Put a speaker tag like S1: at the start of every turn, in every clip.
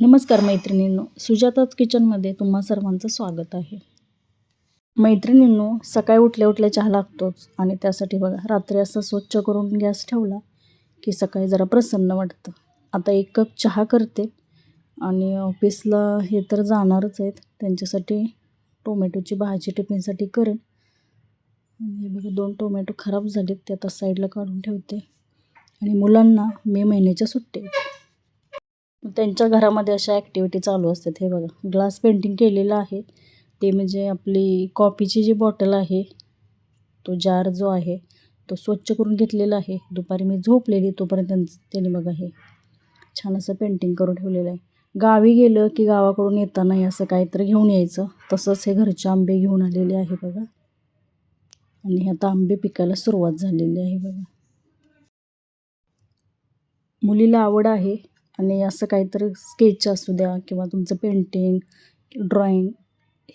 S1: नमस्कार मैत्रिणींनो सुजाताच किचनमध्ये तुम्हा सर्वांचं स्वागत आहे. मैत्रिणींनो सकाळी उठल्या उठल्या चहा लागतोच आणि त्यासाठी बघा रात्री असं स्वच्छ करून गॅस ठेवला की सकाळी जरा प्रसन्न वाटतं. आता एक कप चहा करते आणि ऑफिसला हे तर जाणारच आहेत. त्यांच्यासाठी टोमॅटोची भाजी टिफिनसाठी करेन. हे बघा दोन टोमॅटो खराब झालेत ते आता साईडला काढून ठेवते. आणि मुलांना मे महिन्याच्या सुट्टी त्यांच्या घरामध्ये अशा ॲक्टिव्हिटी चालू असतात. हे बघा ग्लास पेंटिंग केलेलं आहे. ते म्हणजे आपली कॉफीची जी बॉटल आहे तो जार जो आहे तो स्वच्छ करून घेतलेला आहे. दुपारी मी झोपलेली तोपर्यंत त्यांचं त्यांनी बघा हे छान असं पेंटिंग करून ठेवलेलं आहे. गावी गेलं की गावाकडून येतानाही असं काहीतरी घेऊन यायचं. तसंच हे घरचे आंबे घेऊन आलेले आहे बघा. आणि आता आंबे पिकायला सुरुवात झालेली आहे बघा. मुलीला आवड आहे. आणि असं काहीतरी स्केच असू द्या किंवा तुमचं पेंटिंग ड्रॉइंग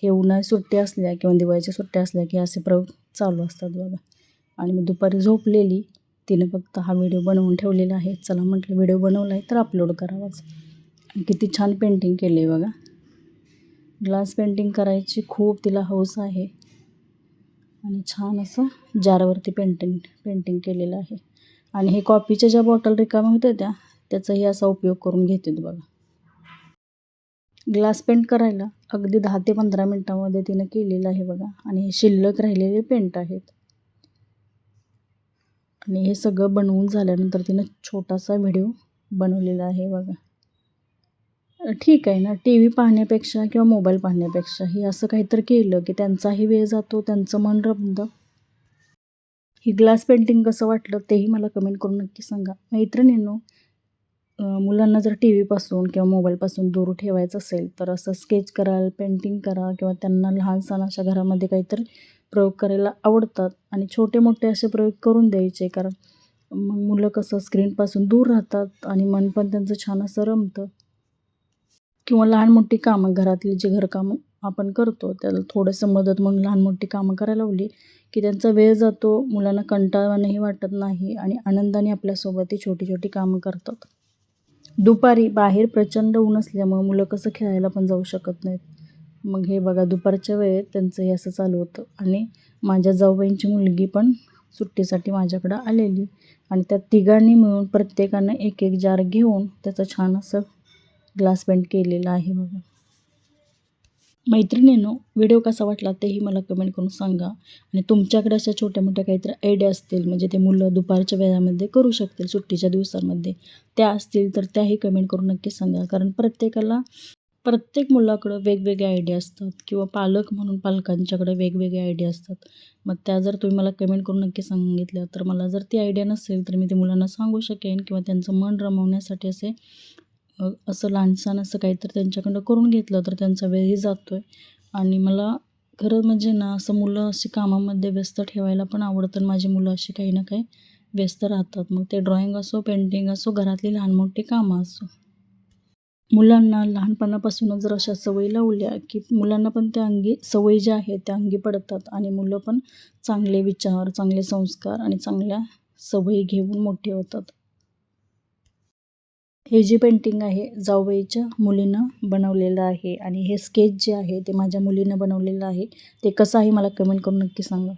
S1: हे उन्हाळी सुट्ट्या असल्या किंवा दिवाळीच्या सुट्ट्या असल्या की असे प्रयोग चालू असतात बघा. आणि मी दुपारी झोपलेली तिने फक्त हा व्हिडिओ बनवून ठेवलेला आहे. चला म्हटलं व्हिडिओ बनवला आहे तर अपलोड करावाच. आणि किती छान पेंटिंग केले आहे बघा. ग्लास पेंटिंग करायची खूप तिला हौस आहे. आणि छान असं जारवरती पेंटिंग पेंटिंग केलेलं आहे. आणि हे कॉपीच्या ज्या बॉटल रिकाम्या होत्या त्या त्याचाही असा उपयोग करून घेते बघा. ग्लास पेंट करायला अगदी दहा ते पंधरा मिनटामध्ये तिनं केलेलं आहे बघा. आणि हे शिल्लक राहिलेले पेंट आहेत. आणि हे सगळं बनवून झाल्यानंतर तिनं छोटासा व्हिडिओ बनवलेला आहे बघा. ठीक आहे ना टी व्ही पाहण्यापेक्षा किंवा मोबाईल पाहण्यापेक्षा हे असं काहीतरी केलं की त्यांचाही वेळ जातो त्यांचं मन रमतं. ही ग्लास पेंटिंग कसं वाटलं तेही मला कमेंट करून नक्की सांगा. मैत्रिणींनो मुलांना जर टी व्हीपासून किंवा मोबाईलपासून दूर ठेवायचं असेल तर असं स्केच कराल पेंटिंग करा किंवा त्यांना लहानसण अशा घरामध्ये काहीतरी प्रयोग करायला आवडतात. आणि छोटे मोठे असे प्रयोग करून द्यायचे कारण मग मुलं कसं स्क्रीनपासून दूर राहतात आणि मन पण त्यांचं छान असं रमतं. किंवा लहान मोठी कामं घरातली जी घरकामं आपण करतो त्याला थोडंसं मदत म्हणून लहान मोठी कामं करायला लावली की त्यांचा वेळ जातो मुलांना कंटाळवानंही वाटत नाही आणि आनंदाने आपल्यासोबतही छोटी छोटी कामं करतात. दुपारी बाहेर प्रचंड ऊन असल्यामुळं मुलं कसं खेळायला पण जाऊ शकत नाहीत. मग हे बघा दुपारच्या वेळेत त्यांचं हे असं चालू होतं. आणि माझ्या जाऊबाईंची मुलगी पण सुट्टीसाठी माझ्याकडं आलेली. आणि त्या तिघांनी मिळून प्रत्येकानं एक एक जार घेऊन त्याचं छान असं ग्लास पेंट केलेलं आहे बघा. मैत्रिणींनो व्हिडिओ कसा वाटला तेही मला कमेंट करून सांगा. आणि तुमच्याकडे अशा छोट्या मोठ्या काहीतरी आयडिया असतील म्हणजे ते मुलं दुपारच्या वेळामध्ये करू शकतील सुट्टीच्या दिवसांमध्ये. त्या असतील तर त्याही कमेंट करून नक्की सांगा. कारण प्रत्येकाला प्रत्येक मुलाकडं वेगवेगळे आयडिया असतात. किंवा पालक म्हणून पालकांच्याकडे वेगवेगळे आयडिया असतात. मग त्या जर तुम्ही मला कमेंट करून नक्की सांगितल्या तर मला जर ती आयडिया नसेल तर मी ते मुलांना सांगू शकेन. किंवा त्यांचं मन रमवण्यासाठी असे असं लहानसं असं काहीतरी त्यांच्याकडं करून घेतलं तर त्यांचा वेळही जातो आहे आणि मला खरं म्हणजे ना असं मुलं अशी कामामध्ये व्यस्त ठेवायला पण आवडतं आणि माझी मुलं अशी काही ना काही व्यस्त राहतात. मग ते ड्रॉइंग असो पेंटिंग असो घरातली लहान मोठी कामं असो. मुलांना लहानपणापासूनच जर अशा सवयी लावल्या की मुलांना पण त्या अंगी सवयी ज्या आहेत त्या अंगी पडतात. आणि मुलं पण चांगले विचार चांगले संस्कार आणि चांगल्या सवयी घेऊन मोठे होतात. हे जे पेंटिंग आहे जाऊबाईच्या मुलीनं बनवलेलं आहे. आणि हे स्केच जे आहे ते माझ्या मुलीनं बनवलेलं आहे. ते कसं आहे मला कमेंट करून नक्की सांगा.